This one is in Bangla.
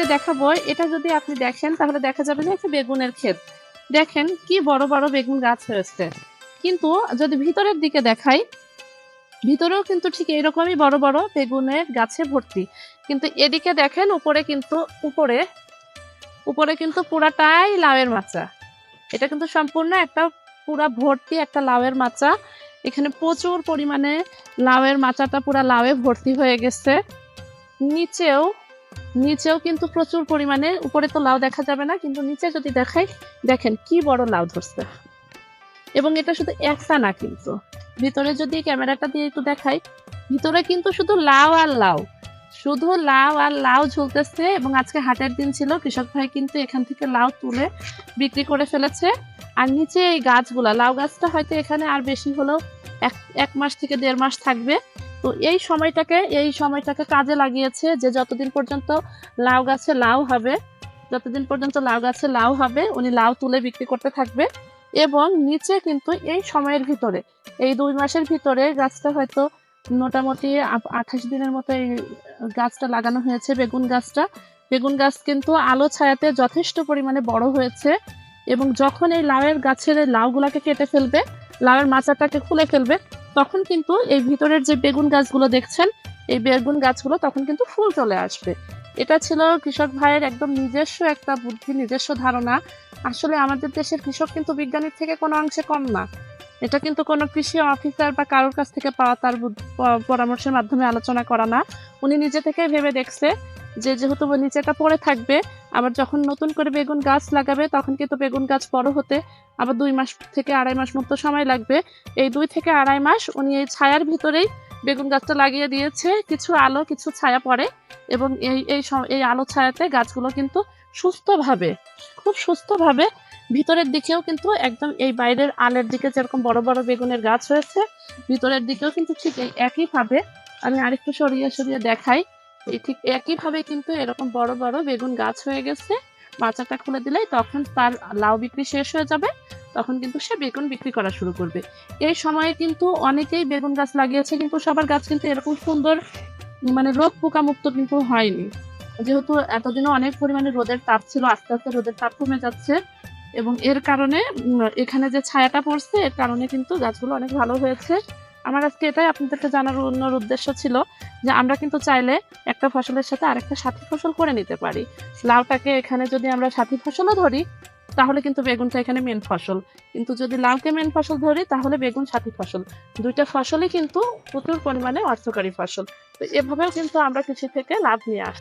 আজকে দেখাবো, এটা যদি আপনি দেখেন, তাহলে দেখা যাবে যে একটা বেগুনের ক্ষেত। দেখেন কি বড় বড় বেগুন গাছ হয়েছে। কিন্তু যদি ভিতরের দিকে দেখাই, ভিতরেও কিন্তু ঠিক এরকমই বড় বড় বেগুনের গাছে ভর্তি। কিন্তু এদিকে দেখেন, উপরে কিন্তু, উপরে উপরে কিন্তু পুরাটাই লাউয়ের মাচা। এটা কিন্তু সম্পূর্ণ একটা পুরা ভর্তি একটা লাউয়ের মাচা। এখানে প্রচুর পরিমাণে লাউয়ের মাচাটা পুরা লাউয়ে ভর্তি হয়ে গেছে। নিচেও নিচেও কিন্তু প্রচুর পরিমাণে, উপরে তো লাউ দেখা যাবে না, কিন্তু নিচে যদি দেখাই, দেখেন কি বড় লাউ ধরছে। এবং এটা শুধু একটা না কিন্তু। ভিতরে যদি ক্যামেরাটা দিয়ে একটু দেখাই, ভিতরে কিন্তু শুধু লাউ আর লাউ। শুধু লাউ আর লাউ ঝুলতেছে এবং আজকে হাটের দিন ছিল, কৃষক ভাই কিন্তু এখান থেকে লাউ তুলে বিক্রি করে ফেলেছে। আর নিচে এই গাছগুলা, লাউ গাছটা হয়তো এখানে আর বেশি হলেও এক এক মাস থেকে দেড় মাস থাকবে। তো এই সময়টাকে এই সময়টাকে কাজে লাগিয়েছে যে যতদিন পর্যন্ত লাউ গাছে লাউ হবে, যতদিন পর্যন্ত লাউ গাছে লাউ হবে, উনি লাউ তুলে বিক্রি করতে থাকবে এবং নিচে কিন্তু এই সময়ের ভিতরে, এই দুই মাসের ভিতরে গাছটা হয়তো মোটামুটি আঠাশ দিনের মতো এই গাছটা লাগানো হয়েছে, বেগুন গাছটা। বেগুন গাছ কিন্তু আলো ছায়াতে যথেষ্ট পরিমাণে বড় হয়েছে এবং যখন এই লাউয়ের গাছের লাউগুলাকে কেটে ফেলবে, লাউয়ের মাচাটাকে খুলে ফেলবে তখন কিন্তু এই ভিতরের যে বেগুন গাছগুলো দেখছেন, এই বেগুন গাছগুলো তখন কিন্তু ফুল চলে আসবে। এটা ছিল কৃষক ভাইয়ের একদম নিজস্ব একটা বুদ্ধি, নিজস্ব ধারণা। আসলে আমাদের দেশের কৃষক কিন্তু বিজ্ঞানীর থেকে কোনো অংশে কম না। এটা কিন্তু কোনো কৃষি অফিসার বা কারোর কাছ থেকে পাওয়া তার পরামর্শের মাধ্যমে আলোচনা করা না। উনি নিজে থেকে ভেবে দেখছে যে যেহেতু নিচেটা পড়ে থাকবে, আবার যখন নতুন করে বেগুন গাছ লাগাবে, তখন কিন্তু বেগুন গাছ বড় হতে আবার দুই মাস থেকে আড়াই মাস মতো সময় লাগবে। এই দুই থেকে আড়াই মাস উনি এই ছায়ার ভিতরেই বেগুন গাছটা লাগিয়ে দিয়েছে। কিছু আলো, কিছু ছায়া পড়ে এবং এই এই এই আলো ছায়াতে গাছগুলো কিন্তু সুস্থভাবে, খুব সুস্থভাবে ভিতরের দিকেও কিন্তু একদম এই বাইরের আলের দিকে যেরকম বড় বড় বেগুনের গাছ হয়েছে, ভিতরের দিকেও কিন্তু ঠিক এই একইভাবে। আমি আরেকটু সরিয়ে সরিয়ে দেখাই। ঠিক একইভাবে কিন্তু এরকম বড় বড় বেগুন গাছ হয়ে গেছে মাচাটা খুলে দিলেই তখন তার লাউ বিক্রি শেষ হয়ে যাবে, তখন কিন্তু সে বেগুন বিক্রি করা শুরু করবে। এই সময়ে কিন্তু অনেকেই বেগুন গাছ লাগিয়েছে, কিন্তু সবার গাছ কিন্তু এরকম সুন্দর মানে রোগ পোকা মুক্ত কিন্তু হয়নি। যেহেতু এতদিনও অনেক পরিমাণে রোদের তাপ ছিল, আস্তে আস্তে রোদের তাপ কমে যাচ্ছে এবং এর কারণে এখানে যে ছায়াটা পড়ছে, এর কারণে কিন্তু গাছগুলো অনেক ভালো হয়েছে। আমার আজকে এটাই আপনাদেরকে জানার অন্য উদ্দেশ্য ছিল যে আমরা কিন্তু চাইলে একটা ফসলের সাথে আরেকটা সাথী ফসল করে নিতে পারি। লাউটাকে এখানে যদি আমরা সাথী ফসলও ধরি, তাহলে কিন্তু বেগুনটা এখানে মেন ফসল। কিন্তু যদি লাউকে মেন ফসল ধরি, তাহলে বেগুন সাথী ফসল। দুইটা ফসলই কিন্তু প্রচুর পরিমাণে অর্থকারী ফসল। তো এভাবেও কিন্তু আমরা কৃষি থেকে লাভ নিয়ে আসি